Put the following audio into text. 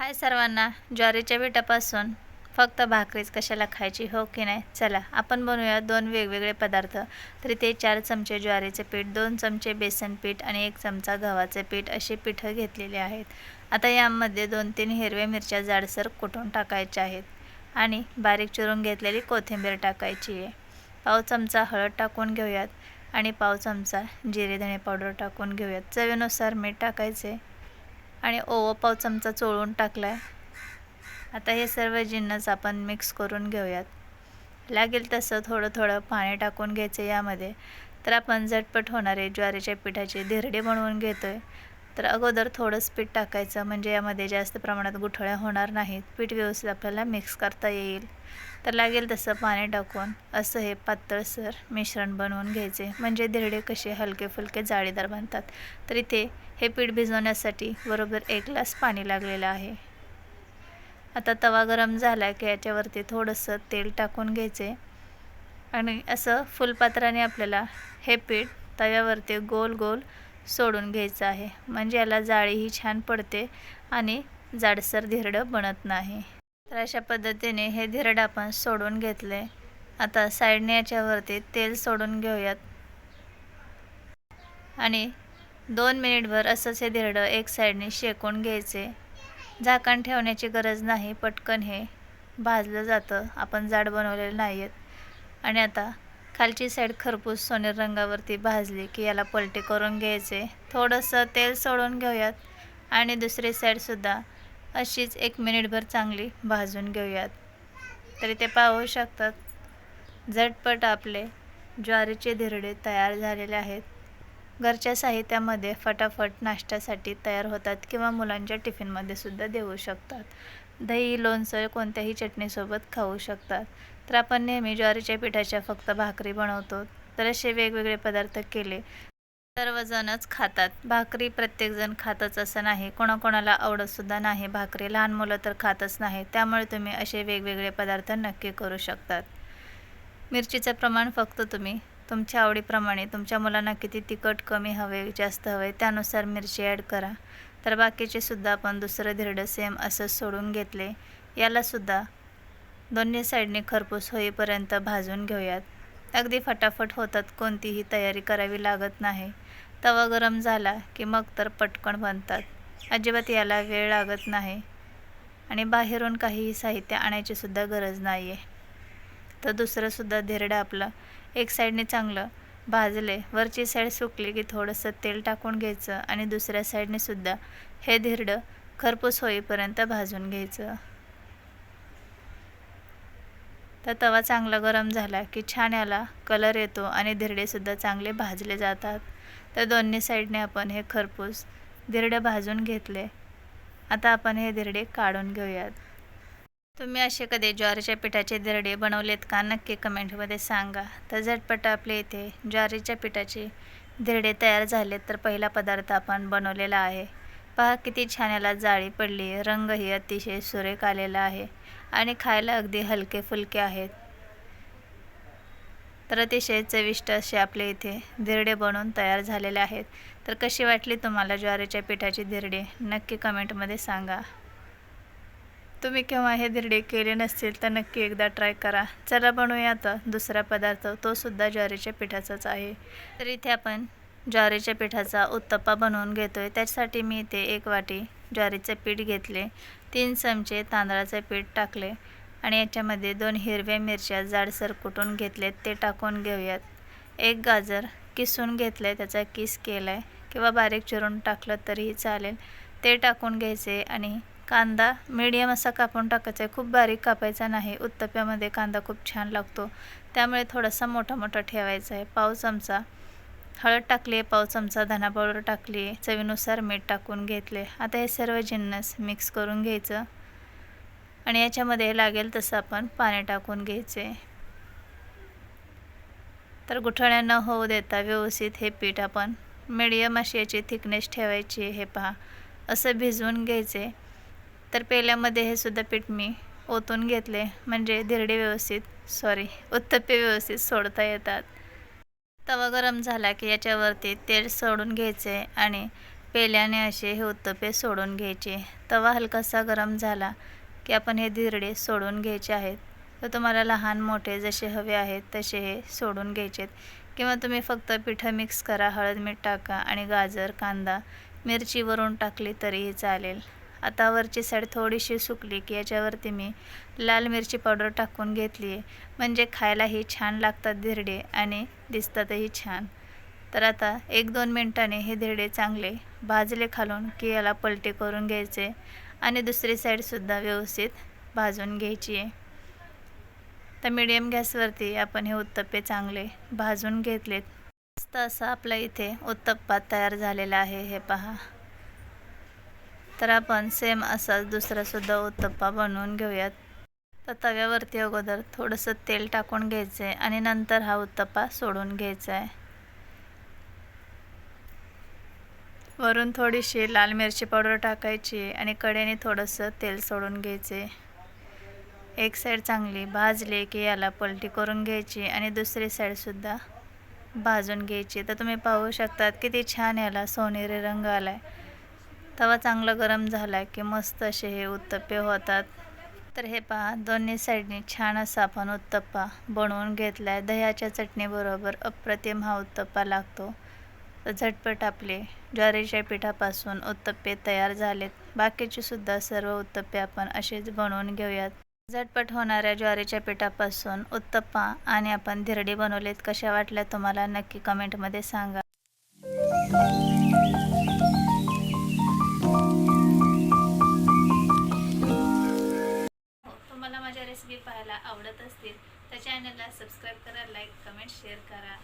हाय सर्वांना ज्वारीच्या पिठापासून फक्त भाकरीच कशाला खायची हो की नाही? चला आपण बनवूया दोन वेगवेगळे पदार्थ. तर इथे चार चमचे ज्वारीचे पीठ दोन चमचे बेसन पीठ आणि एक चमचा गव्हाचे पीठ असे पिठं घेतलेले आहेत. आता यामध्ये दोन तीन हिरव्या मिरच्या जाडसर कुटून टाकायच्या आहेत? आणि बारीक चिरून घेतलेली कोथिंबीर टाकायची आहे. पाव चमचा हळद टाकून घेऊयात आणि पाव चमचा जिरे धणे पावडर टाकून घेऊयात. चवीनुसार मीठ टाकायचे. आणि ओवा पाव चमचा चोळून टाकला आहे आता हे सर्व जिन्नस आपण मिक्स करून घेऊयात. लागेल तसं थोडं थोडं पाणी टाकून घ्यायचं यामध्ये. तर आपण झटपट होणारे ज्वारीच्या पिठाचे धिरडे बनवून घेतो आहे तर अगोदर थोडंच पीठ टाकायचं म्हणजे यामध्ये जास्त प्रमाणात गुठळ्या होणार नाहीत. पीठ व्यवस्थित आपल्याला मिक्स करता येईल. तर लागेल तसं पाणी टाकून असं हे पातळसर मिश्रण बनवून घ्यायचे. म्हणजे धिरडे कसे हलके फुलके जाळीदार बनतात. तर इथे हे पीठ भिजवण्यासाठी बरोबर एक ग्लास पाणी लागलेलं आहे. आता तवा गरम झाला की याच्यावरती थोडंसं तेल टाकून घ्यायचे. आणि असं फुलपात्राने आपल्याला हे पीठ तव्यावरती गोल गोल सोडून घ्यायचं आहे. म्हणजे याला जाळीही छान पडते आणि जाडसर धिरडं बनत नाही. तर अशा पद्धतीने हे धिरडं आपण सोडून घेतले. आता साईडने याच्यावरती तेल सोडून घेऊयात. आणि दोन मिनिटभर असंच हे धिरडं एक साईडने शेकून घ्यायचे. झाकण ठेवण्याची गरज नाही पटकन हे भाजलं जातं. आपण जाड बनवलेलं नाही आहेत आणि आता खालची साईड खरपूस सोनेर रंगावरती भाजली की याला पलटी करून घ्यायचे. थोडंसं तेल सोडून घेऊयात. आणि दुसरी साईडसुद्धा अशीच एक मिनिटभर चांगली भाजून घेऊयात. तरी ते पाहू शकतात. झटपट आपले ज्वारीचे धिरडे तयार झालेले आहेत. घरच्या साहित्यामध्ये फटाफट नाश्त्यासाठी तयार होतात किंवा मुलांच्या टिफिनमध्ये सुद्धा देऊ शकतात. दही लोणचं कोणत्याही चटणीसोबत खाऊ शकतात. तर आपण नेहमी ज्वारीच्या पिठाच्या फक्त भाकरी बनवतो. तर असे वेगवेगळे पदार्थ केले. सर्वजणच खातात. भाकरी प्रत्येकजण खातच असं नाही. कोणाकोणाला आवडतसुद्धा नाही. भाकरी लहान मुलं तर खातच नाही. त्यामुळे तुम्ही असे वेगवेगळे पदार्थ नक्की करू शकतात. मिरचीचं प्रमाण फक्त तुम्ही. तुमच्या आवडीप्रमाणे. तुमच्या मुलांना किती तिखट कमी हवे जास्त हवे त्यानुसार मिरची ॲड करा. तर बाकीचे सुद्धा आपण दुसरं धिरडं सेम असंच सोडून घेतले. यालासुद्धा दोन्ही साईडने खरपूस होईपर्यंत भाजून घेऊयात. अगदी फटाफट होतात कोणतीही तयारी करावी लागत नाही. तवा गरम झाला की मग तर पटकन बनतात. अजिबात याला वेळ लागत नाही. आणि बाहेरून काहीही साहित्य आणायची सुद्धा गरज नाही आहे तर दुसरंसुद्धा धिरडं आपलं एक साईडने चांगलं भाजले वरची साईड सुकली की थोडंसं तेल टाकून घ्यायचं आणि दुसऱ्या साईडने सुद्धा हे धिरडं खरपूस होईपर्यंत भाजून घ्यायचं. तर तवा चांगला गरम झाला की छान याला कलर येतो आणि धिरडेसुद्धा चांगले भाजले जातात. तर दोन्ही साईडने आपण हे खरपूस धिरडे भाजून घेतले. आता आपण हे धिरडे काढून घेऊयात. तुम्ही असे कधी ज्वारीच्या पिठाचे धिरडे बनवलेत का? नक्की कमेंटमध्ये सांगा. तर झटपट आपले इथे ज्वारीच्या पिठाचे धिरडे तयार झालेत तर पहिला पदार्थ आपण बनवलेला आहे. पहा किती छान याला जाळी पडली. रंगही अतिशय सुरेख आलेला आहे आणि खायला अगदी हलके फुलके आहेत. तर अतिशय चविष्ट असे आपले इथे धिरडे बनवून तयार झालेले आहेत. तर कशी वाटली तुम्हाला ज्वारीच्या पिठाची धिरडे? नक्की कमेंटमध्ये सांगा. तुम्ही केव्हा हे धिरडे केले नसतील तर नक्की एकदा ट्राय करा. चला बनवूया आता दुसरा पदार्थ. तो सुद्धा ज्वारीच्या पिठाचाच आहे. तर इथे आपण ज्वारीच्या पिठाचा उत्तप्पा बनवून घेतो आहे त्याच्यासाठी मी इथे एक वाटी ज्वारीचे पीठ घेतले. तीन चमचे तांदळाचे पीठ टाकले. आणि याच्यामध्ये दोन हिरव्या मिरच्या जाडसर कुटून घेतलेत ते टाकून घेऊयात. एक गाजर किसून घेतलं आहे त्याचा किस केला आहे किंवा बारीक चिरून टाकलं तरीही चालेल. ते टाकून घ्यायचे आणि कांदा मीडियम असा कापून टाकायचा. आहे खूप बारीक कापायचा नाही. उत्तप्यामध्ये कांदा खूप छान लागतो. त्यामुळे थोडासा मोठा मोठा ठेवायचा आहे. पाव चमचा हळद टाकली आहे पाव चमचा धना पावडर टाकली आहे चवीनुसार मीठ टाकून घेतले. आता हे सर्व जिन्नस मिक्स करून घ्यायचं. आणि याच्यामध्ये लागेल तसं आपण पाणी टाकून घ्यायचे. तर गुठळ्या न होऊ देता व्यवस्थित हे पीठ आपण मीडियम अशी याची थिकनेस ठेवायची हे पहा. असं भिजवून घ्यायचे. तर पेल्यामध्ये हे सुद्धा पीठ मी ओतून घेतले. म्हणजे धिरडे व्यवस्थित सॉरी उत्तप्पे व्यवस्थित सोडता येतात. तवा गरम झाला की याच्यावरती तेल सोडून घ्यायचे आणि पेल्याने असे हे उत्तपे सोडून घ्यायचे. तवा हलकासा गरम झाला की आपण हे धिरडे सोडून घ्यायचे आहेत. तर तुम्हाला लहान मोठे जसे हवे आहेत तसे हे सोडून घ्यायचे किंवा तुम्ही फक्त पिठं मिक्स करा हळद मीठ टाका आणि गाजर कांदा मिरची वरून टाकली तरीही चालेल. आता वरची साईड थोडीशी सुकली की याच्यावरती मी लाल मिरची पावडर टाकून घेतली आहे. म्हणजे खायलाही छान लागतात धिरडे आणि दिसतातही छान. तर आता एक दोन मिनटाने हे धिरडे चांगले भाजले खालून की याला पलटे करून घ्यायचे आणि दुसरी साईडसुद्धा व्यवस्थित भाजून घ्यायची आहे. तर मीडियम गॅसवरती आपण हे उत्तप्पे चांगले भाजून घेतलेत. मस्त असा आपला इथे उत्तप्पा तयार झालेला आहे हे पहा. तर आपण सेम असाच दुसरासुद्धा उत्तप्पा बनवून घेऊयात. तर तव्यावरती अगोदर थोडंसं तेल टाकून घ्यायचं आहे आणि नंतर हा उत्तप्पा सोडून घ्यायचा आहे वरून थोडीशी लाल मिरची पावडर टाकायची आणि कडेने थोडंसं तेल सोडून घ्यायचे एक साईड चांगली भाजली की याला पलटी करून घ्यायची आणि दुसरी साईडसुद्धा भाजून घ्यायची. तर तुम्ही पाहू शकतात किती छान याला सोनेरी रंग आला आहे तवा चांगला गरम झाला की मस्त असे हे उत्तप्पे होतात. तर हे पहा दोन्ही साईडनी छान असा आपण उत्तप्पा बनवून घेतला आहे दह्याच्या चटणीबरोबर अप्रतिम हा उत्तप्पा लागतो. तर झटपट आपले ज्वारीच्या पिठापासून उत्तप्पे तयार झालेत. बाकीचे सुद्धा सर्व उत्तप्पे आपण असेच बनवून घेऊयात. झटपट होणाऱ्या ज्वारीच्या पिठापासून उत्तप्पा आणि आपण धिरडी बनवलेत कशा वाटल्या तुम्हाला नक्की कमेंटमध्ये सांगा. आवडत असतील तर चॅनलला सबस्क्राईब करा लाईक कमेंट शेअर करा.